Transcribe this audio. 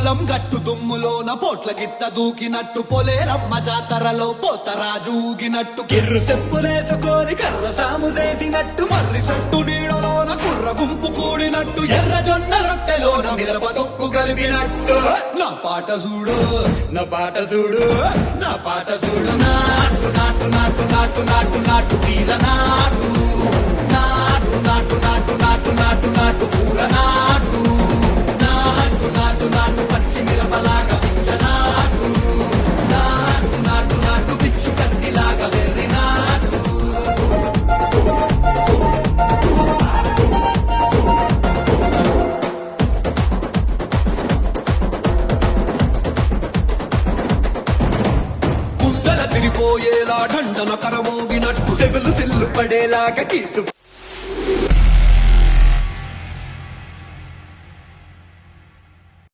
పొలం గట్టు దుమ్ములోన పోట్ల గిత్త దూకినట్టు పొలేరమ్మ జాతరలో పోతరాజు ఊగినట్టు. కిర్రు చెప్పులేసుకొని కర్ర సాము చేసినట్టు మర్రి చెట్టు నీడలోన కుర్ర గుంపు కూడినట్టు ఎర్ర జొన్న రొట్టెలోన మిరప తొక్కు కలిపినట్టు. నా పాట చూడు నా పాట చూడు నా పాట చూడు. నాటు నాటు కుండల దండన కరమోగినట్టు. సెగులు సిల్లు పడేలాగా కీసు